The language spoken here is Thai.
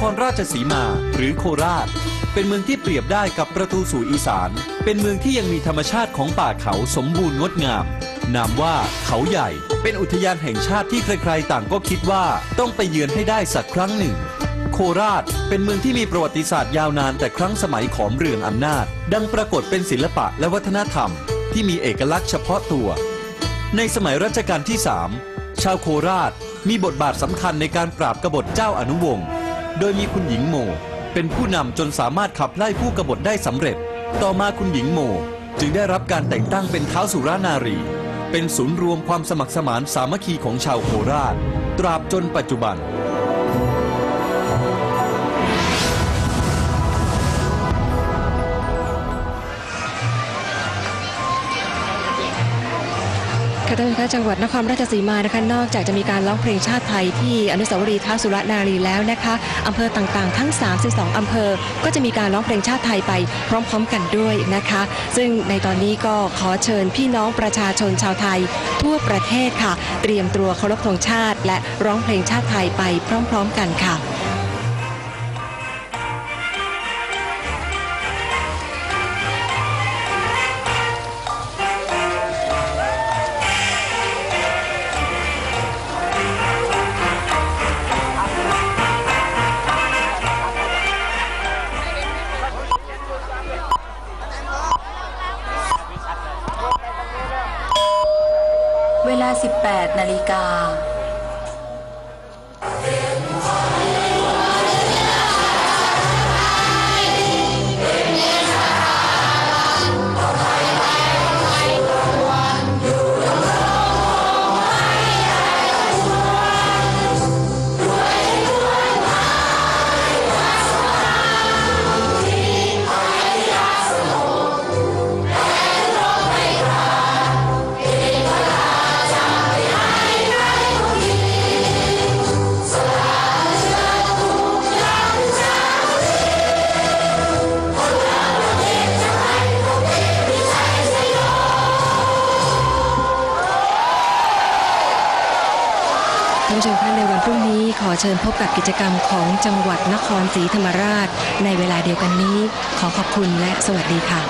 คราชสีมา หรือโคราช เป็นเมืองที่เปรียบได้กับประตูสู่อีสาน เป็นเมืองที่ยังมีธรรมชาติของป่าเขาสมบูรณ์งดงาม นามว่าเขาใหญ่ เป็นอุทยานแห่งชาติที่ใครๆ ต่างก็คิดว่าต้องไปเยือนให้ได้สักครั้งหนึ่ง โคราชเป็นเมืองที่มีประวัติศาสตร์ยาวนานแต่ครั้งสมัยขอมเรืองอำนาจ ดังปรากฏเป็นศิลปะและวัฒนธรรม ที่มีเอกลักษณ์เฉพาะตัว ในสมัยรัชกาลที่ 3 ชาวโคราชมีบทบาทสำคัญในการปราบกบฏเจ้าอนุวงศ์ โดยมีคุณหญิงโม เป็นผู้นำจนสามารถขับไล่ผู้กบฏได้สำเร็จ ต่อมาคุณหญิงโม จึงได้รับการแต่งตั้งเป็นเท้าสุรานารี เป็นศูนย์รวมความสมัครสมานสามัคคีของชาวโคราช ตราบจนปัจจุบัน ค่ะท่านผู้ชมคะจังหวัดนครราชสีมานะคะนอกจากจะมีการร้องเพลงชาติไทยที่อนุสาวรีย์ท้าวสุรนารีแล้วนะคะอำเภอต่างๆ ทั้ง 32 อำเภอ ก็จะมีการร้องเพลงชาติไทยไปพร้อม ๆ กันด้วยนะคะ ซึ่งในตอนนี้ก็ขอเชิญพี่น้องประชาชนชาวไทย ทั่วประเทศค่ะ เตรียมตัวเคารพธงชาติ และร้องเพลงชาติไทยไปพร้อม ๆ กันค่ะ 18นาฬิกา ผู้ชมคะในวันพรุ่งนี้ขอเชิญพบกับกิจกรรมของจังหวัดนครศรีธรรมราช ในเวลาเดียวกันนี้ ขอขอบคุณและสวัสดีค่ะ